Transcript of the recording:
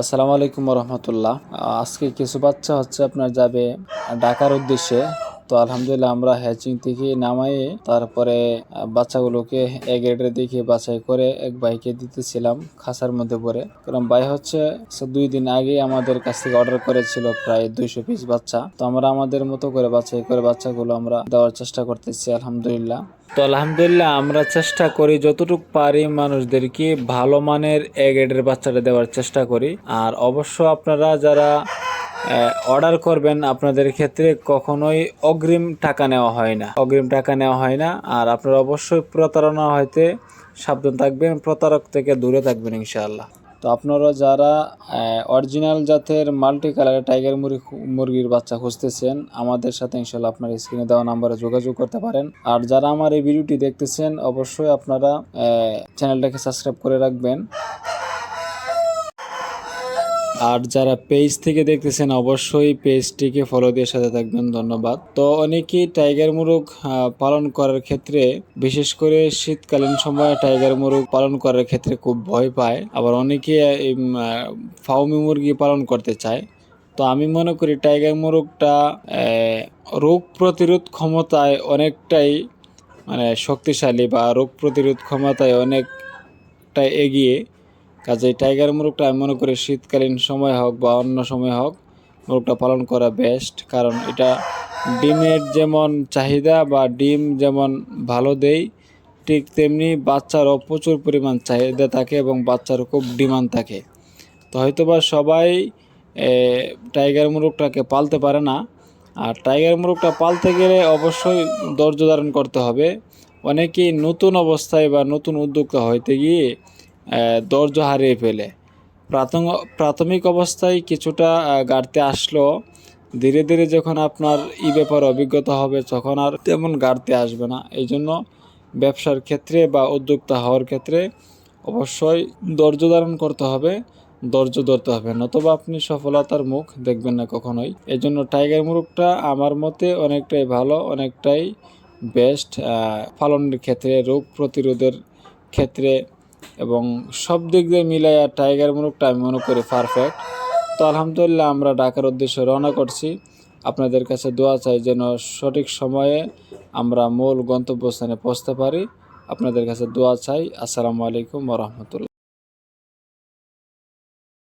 আসসালামু আলাইকুম রহমতুল্লাহ। আজকে কিছু বাচ্চা হচ্ছে আপনার যাবে ডাকার উদ্দেশ্যে। তো আলহামদুলিল্লাহ আমরা হ্যাচিং থেকে নামাইয়ে তারপরে বাচ্চাগুলোকে এক গ্রেডের দিকে বাছাই করে এক ভাইকে দিতেছিলাম খাসার মধ্যে পরে কারণ ভাই হচ্ছে দুই দিন আগে আমাদের কাছ থেকে অর্ডার করেছিল প্রায় দুইশো পিস বাচ্চা। তো আমরা আমাদের মতো করে বাছাই করে বাচ্চাগুলো আমরা দেওয়ার চেষ্টা করতেছি আলহামদুলিল্লাহ। তো আলহামদুলিল্লাহ আমরা চেষ্টা করি যতটুকু পারি মানুষদেরকে ভালো মানের এ গ্রেডের বাচ্চাটা দেওয়ার চেষ্টা করি। আর অবশ্য আপনারা যারা অর্ডার করবেন আপনাদের ক্ষেত্রে কখনোই অগ্রিম টাকা নেওয়া হয় না। অগ্রিম টাকা নেওয়া হয় না, আর আপনারা অবশ্যই প্রতারণা হইতে সাবধান থাকবেন, প্রতারক থেকে দূরে থাকবেন ইনশাআল্লাহ। তো আপনারা যারা অরিজিনাল জাতের মাল্টি কালারের টাইগার মুরগি মুরগির বাচ্চা খুঁজতেছেন, আমাদের সাথে ইনশাল্লাহ আপনার স্ক্রিনে দেওয়া নাম্বারে যোগাযোগ করতে পারেন। আর যারা আমার এই ভিডিওটি দেখতেছেন, অবশ্যই আপনারা চ্যানেলটাকে সাবস্ক্রাইব করে রাখবেন। আর যারা পেজ থেকে দেখতেছেন, অবশ্যই পেজটিকে ফলো দিয়ে সাথে থাকবেন। ধন্যবাদ। তো অনেকেই টাইগার মুরগ পালন করার ক্ষেত্রে, বিশেষ করে শীতকালীন সময়ে টাইগার মুরগ পালন করার ক্ষেত্রে খুব ভয় পায়। আবার অনেকে ফাউমি মুরগি পালন করতে চায়। তো আমি মনে করি টাইগার মুরগটা রোগ প্রতিরোধ ক্ষমতায় অনেকটাই মানে শক্তিশালী বা রোগ প্রতিরোধ ক্ষমতায় অনেকটা এগিয়ে কাজে টাইগার মুরগটা আমি মনে করি শীতকালীন সময় হোক বা অন্য সময় হোক মুরগটা পালন করা বেস্ট কারণ এটা ডিমের যেমন চাহিদা বা ডিম যেমন ভালো দেয়, ঠিক তেমনি বাচ্চারও প্রচুর পরিমাণ চাহিদা থাকে এবং বাচ্চারও খুব ডিমান্ড থাকে। তো হয়তোবা সবাই টাইগার মুরগটাকে পালতে পারে না। আর টাইগার মুরগটা পালতে গেলে অবশ্যই ধৈর্য ধারণ করতে হবে। অনেকেই নতুন অবস্থায় বা নতুন উদ্যোক্তা হইতে গিয়ে ধৈর্য হারিয়ে ফেলে। প্রাথমিক প্রাথমিক অবস্থায় কিছুটা গাড়তে আসলো। ধীরে ধীরে যখন আপনার ই ব্যাপারে অভিজ্ঞতা হবে, তখন আর তেমন গাড়তে আসবে না। এই জন্য ব্যবসার ক্ষেত্রে বা উদ্যোক্তা হওয়ার ক্ষেত্রে অবশ্যই ধৈর্য ধারণ করতে হবে, ধৈর্য ধরতে হবে। নতবা আপনি সফলতার মুখ দেখবেন না কখনোই। এই জন্য টাইগার মুরগটা আমার মতে অনেকটাই ভালো, অনেকটাই বেস্ট পালনের ক্ষেত্রে, রোগ প্রতিরোধের ক্ষেত্রে এবং সব দিক দিয়ে মিলাই আর টাইগার মুরগটা আমি মনে করি পারফেক্ট তো আলহামদুলিল্লাহ আমরা ঢাকার উদ্দেশ্যে রওনা করছি। আপনাদের কাছে দোয়া চাই যেন সঠিক সময়ে আমরা মূল গন্তব্যস্থানে পৌঁছতে পারি। আপনাদের কাছে দোয়া চাই। আসসালামু আলাইকুম রহমতুল্লাহ।